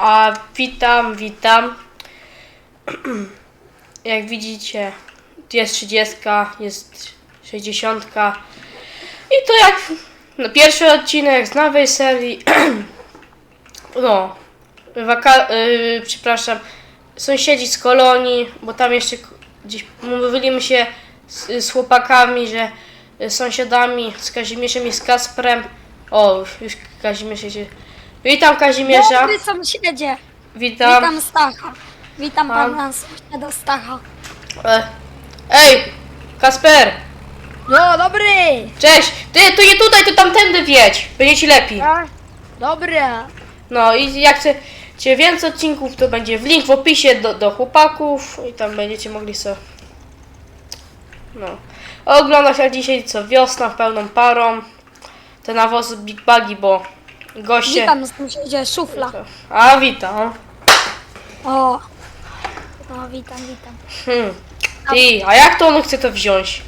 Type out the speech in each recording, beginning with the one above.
A witam, witam. Jak widzicie, jest 30, jest 60. I to jak no, pierwszy odcinek z nowej serii. No, waka- yy, przepraszam, sąsiedzi z kolonii, bo tam jeszcze gdzieś mówiliśmy się z, z chłopakami, że y, sąsiadami z Kazimierzem i z Kasprem. O, już Kazimierz się. Witam Kazimierza. Dobry sąsiedzie. Witam. Witam Stacha. Witam Mam. pana sąsiada Stacha. E, Ej, Kasper! No, dobry! Cześć! Ty, tu nie tutaj, tu tamtędy wiedź! Będzie ci lepiej. A? Dobra. No i jak chcecie więcej odcinków, to będzie w link w opisie do, do chłopaków i tam będziecie mogli sobie no, oglądać, a dzisiaj co wiosna pełną parą. Te nawozy Big Bagi, bo goście... Witam sąsiedzie Szufla. A, witam. O. No, witam, witam. Hmm. Ty, a jak to on chce to wziąć?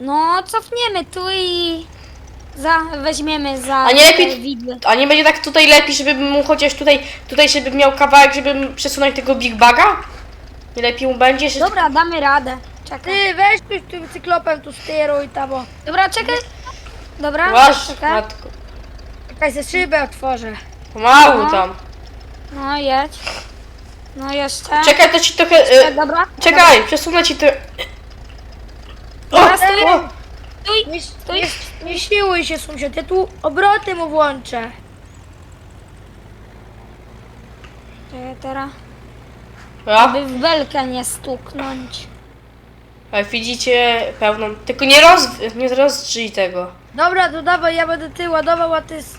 No, cofniemy tu i za, weźmiemy za A nie lepiej- widły. A nie będzie tak tutaj lepiej, żeby mu chociaż tutaj, tutaj żeby miał kawałek, żeby przesunąć tego Big Baga? Nie lepiej mu będzie, że... Dobra, damy radę. Czekaj. Ty, weź tu tym cyklopem tu steruj tam, bo Dobra, czekaj. Dobra, Masz, czekaj. matko. Jakaś ze szybę otworzę. Pomału No. tam. No, jedź. No, jeszcze. Czekaj, to ci trochę... E, Dobra. czekaj, przesunę ci to... O, Dobra, stój. o, Stój. Nie, Stój. nie, nie siłuj się, sąsiad, ja tu obroty mu włączę. Czekaj, teraz. ja? By w belkę nie stuknąć. Jak widzicie, pełną... Tylko nie roz... nie rozdrzyj tego. Dobra, to dawaj, ja będę ty ładował, a ty... s-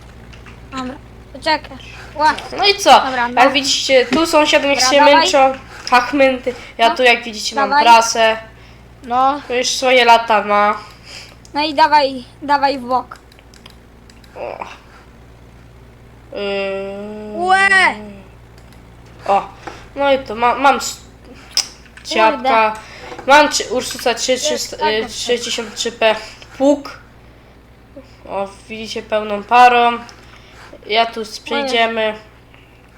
Dobra. Poczekaj. Ła. No i co? Dobra, no. Jak widzicie, tu sąsiad niech Dobra, się dawaj. męczą. Hachmynty. Ja No. tu, jak widzicie, mam Dawaj. prasę. No, To już swoje lata ma. No i dawaj, dawaj w bok. O. Yy... łe! O, no i to ma, mam s- ciapka. Mam czy, Ursusa 3, Jest taka 63P pług. O, widzicie pełną parą. Ja tu przejdziemy.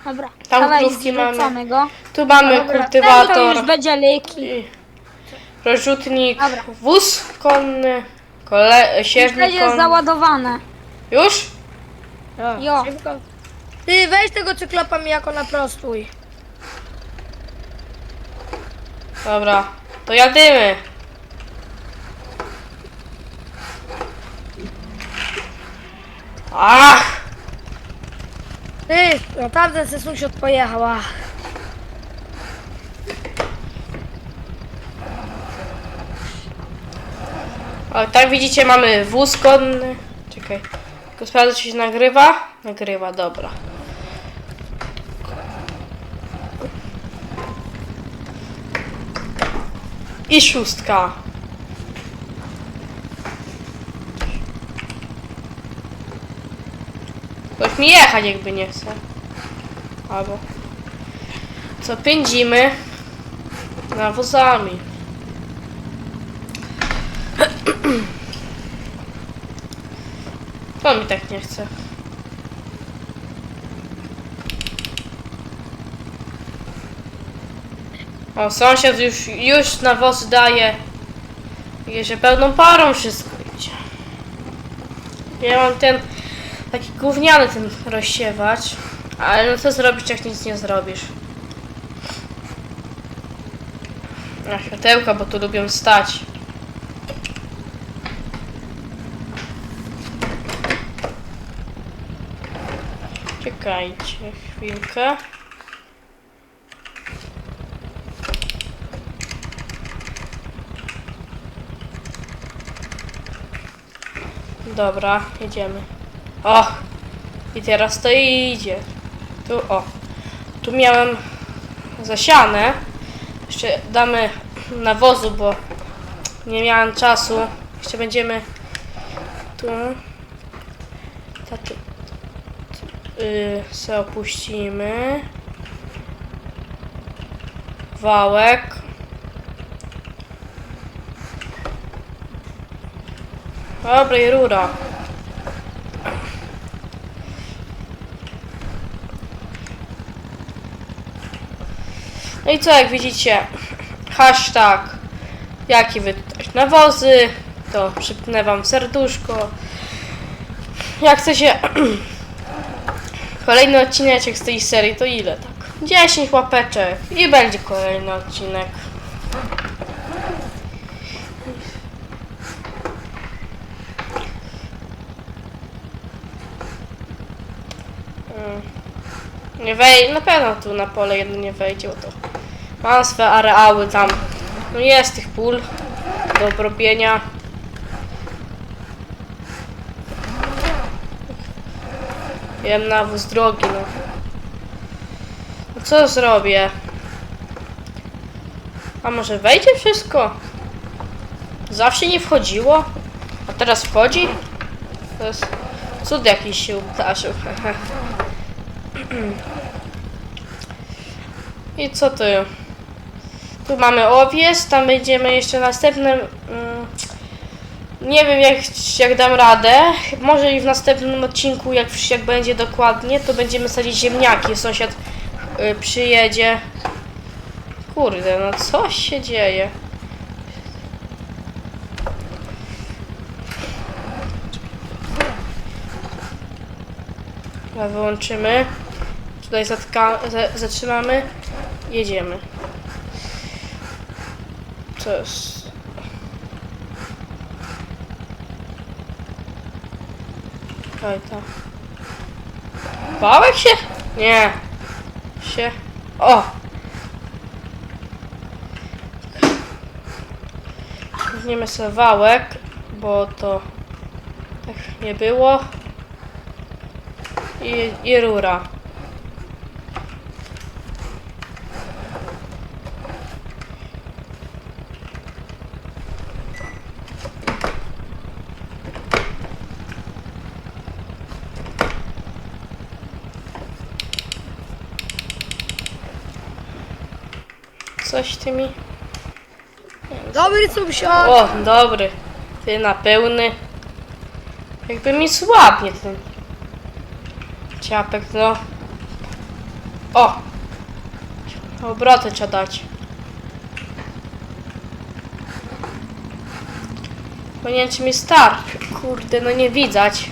Dobra. Tam dawaj, krówki mamy. zrzucamy go. Tu mamy Dobra. Ten to kultywator, już będzie leki. i rozrzutnik, Dobra. wóz konny, kole, sierżnik Będzie konny. załadowane. Już? Jo. szybko. Ty, weź tego cyklopa mi jako naprostuj. Dobra, to jadymy. Ach! No tamten se sąsiad pojechał, a. O, tak widzicie, mamy wóz konny. Czekaj. Tylko sprawdzę, czy się nagrywa. Nagrywa, dobra. I szóstka. Ktoś mi jechać jakby nie chce. Albo. Co pędzimy nawozami. To mi tak nie chce. O, sąsiad już, już nawóz daje. Że pełną parą wszystko idzie. Ja mam ten taki gówniany ten rozsiewacz. Ale no co zrobić, jak nic nie zrobisz? A światełka, bo tu lubią stać. Czekajcie chwilkę. Dobra, jedziemy. O! I teraz to idzie. Tu, o. Tu miałem zasiane. Jeszcze damy nawozu, bo nie miałem czasu. Jeszcze będziemy tu. Ta, tu y, se opuścimy. Wałek. Dobra, i rura. No i co, jak widzicie, hashtag jaki wy tutaj nawozy, to przypnę wam serduszko. Jak chcecie kolejny odcinek z tej serii, to ile tak? 10 łapeczek i będzie kolejny odcinek. Mm. Nie wejdzie, na pewno tu na pole jedno nie wejdzie, bo to mam swe areały tam. No jest tych pól do obrobienia. Jem nawóz drogi, no. no. Co zrobię? A może wejdzie wszystko? Zawsze nie wchodziło, a teraz wchodzi? To jest cud jakiś się udarzył. I co tu? Tu mamy owiec, tam będziemy jeszcze następnym. Mm, nie wiem jak, jak dam radę. Może i w następnym odcinku, jak, jak będzie dokładnie, to będziemy sadzić ziemniaki. Sąsiad y, przyjedzie. Kurde, no coś się dzieje. Wyłączymy. Tutaj zatka, za, zatrzymamy. Jedziemy. Czekaj, to... Bałek się? Nie. Się... O! Weźmiemy sobie wałek, bo to tak nie było. I, i rura. Coś tymi. Dobry sąsiad. O, dobry. Ty na pełny. Jakby mi słabnie ten ciapek, no. O! Obroty trzeba dać. Bo nie wiem, czy mi starczy. Kurde, no nie widać.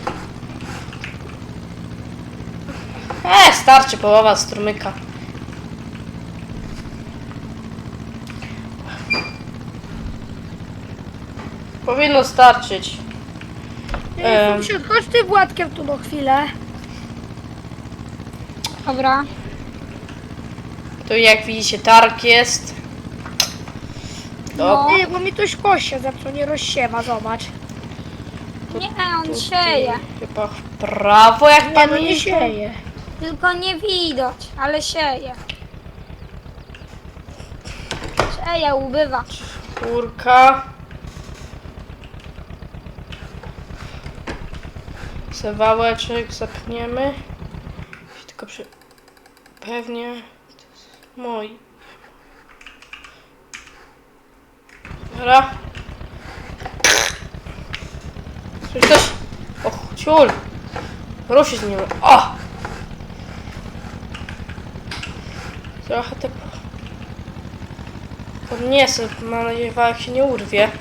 E, starczy połowa strumyka. Powinno starczyć. Ej, em. chodź ty Władkiem tu na chwilę. Dobra. Tu jak widzicie targ jest. No. Ej, bo mi ktoś kosie zepsuł, nie rozsiewa, zobacz. Nie, on sieje. Chyba w prawo jak Nie, no nie sieje. Tylko nie widać, ale sieje. Sieje, ubywa. Kurka. Zawałeczek zapniemy. Tylko przy... Pewnie... Mój. Dobra. Też... Och, ciul. Ruszyć nie mogę. O! Trochę te... Podniosę, mam nadzieję, że się nie urwie.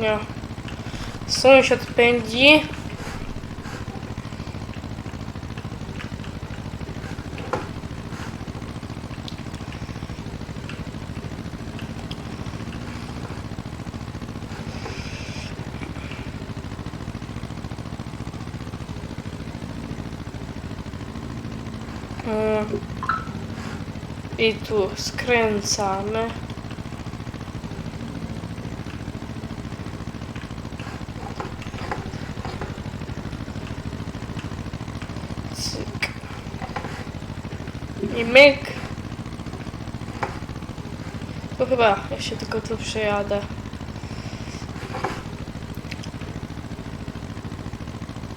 Nie. Sąsiad pędzi. Mm. I tu skręcamy. Cyk. I myk. To chyba ja się tylko tu przejadę.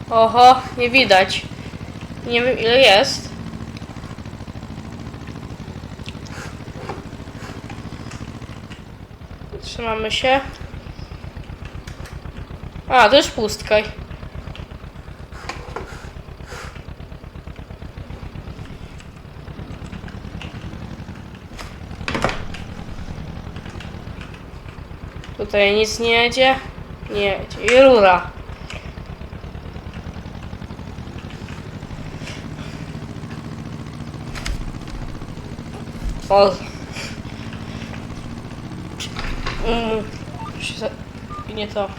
Oho, nie widać. Nie wiem ile jest. Trzymamy się. A, to już pustka. Tutaj nic nie jedzie. Nie jedzie. I rura. O. Się za- nie to.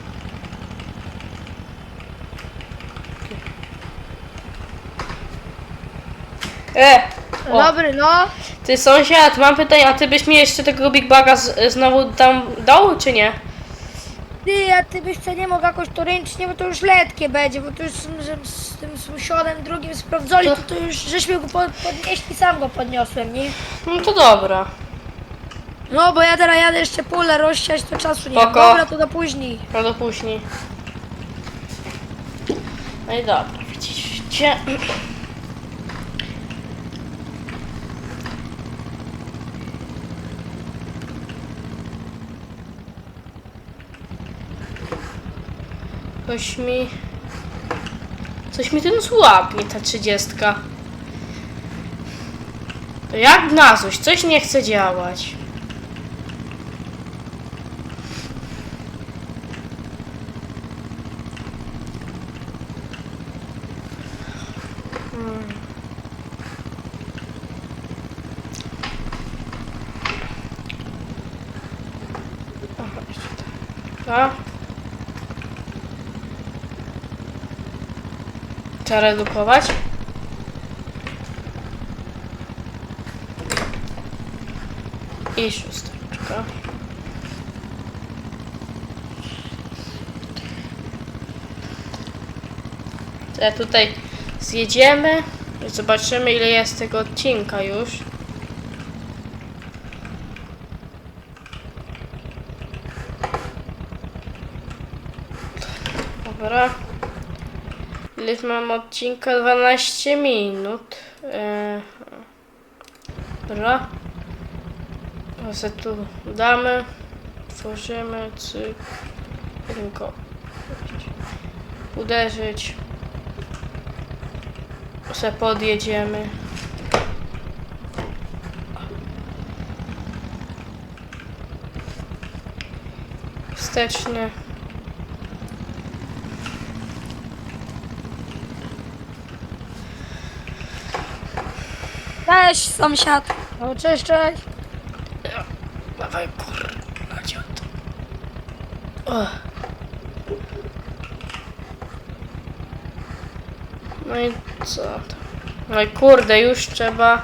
E! O. Dobry, no. Ty sąsiad, mam pytanie, a ty byś mi jeszcze tego Big Baga z, znowu tam dał, czy nie? Ty, a ty byś co nie mógł jakoś to ręcznie, bo to już letkie będzie, bo to już z, z, z tym sąsiadem drugim sprawdzali, to, to już żeśmy go pod, podnieśli, sam go podniosłem, nie? No to dobra. No, bo ja teraz jadę jeszcze pole rozsiać, to czasu nie. Spoko. Dobra, to do później. No do później. No i dobra, widzicie. Coś mi... Coś mi ten słabnie, ta trzydziestka. Jak na coś, coś nie chce działać. Aha, jeszcze tak. Trzeba redukować? I szósteczka. Ja tutaj zjedziemy zobaczymy ile jest tego odcinka już. Dobra. Ile mam odcinka? 12 minut. Eee, dobra. To se tu damy. Tworzymy. Cyk. Tylko. Uderzyć. Se podjedziemy. Wsteczny. Cześć, sąsiad. No, cześć, cześć. Dawaj. O. No i co to? No i kurde, już trzeba...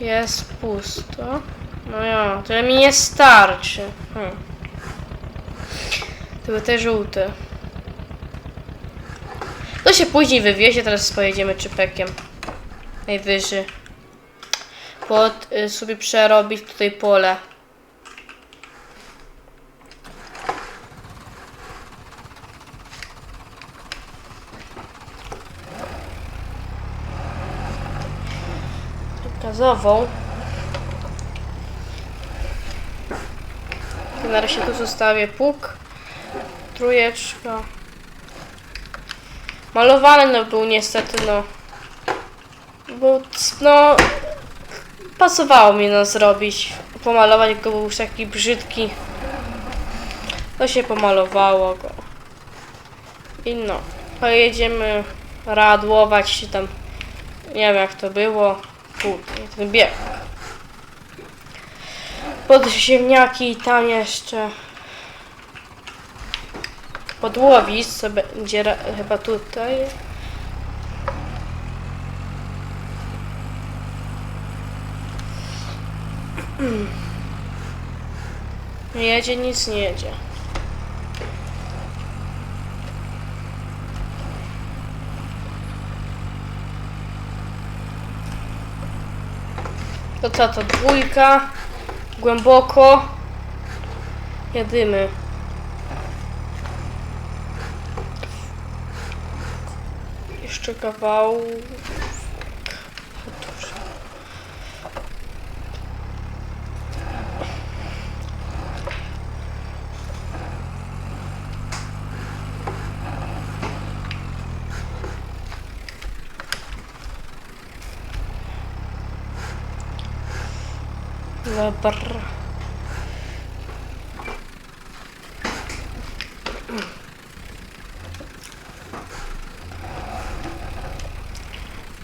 Jest pusto. No ja, to mi nie starczy. Hmm. Tylko te żółte. To się później wywiezie, teraz pojedziemy czypekiem. Najwyżej. Pod y, sobie przerobić tutaj pole. gazową. Na razie tu zostawię puk. Trójeczka. Malowany no był niestety no. Bo no pasowało mi no zrobić. Pomalować go był już taki brzydki. To się pomalowało go. I no. Pojedziemy radłować się tam. Nie wiem jak to było. Kurde, ten bieg. Pod ziemniaki i tam jeszcze podłowisk, co będzie chyba tutaj. Nie jedzie, nic nie jedzie. To co to? Dwójka. Głęboko. Jedymy. Jeszcze kawał. Dobra.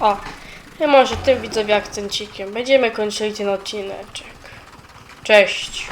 O, i może tym widzowie akcencikiem będziemy kończyli ten odcineczek. Cześć.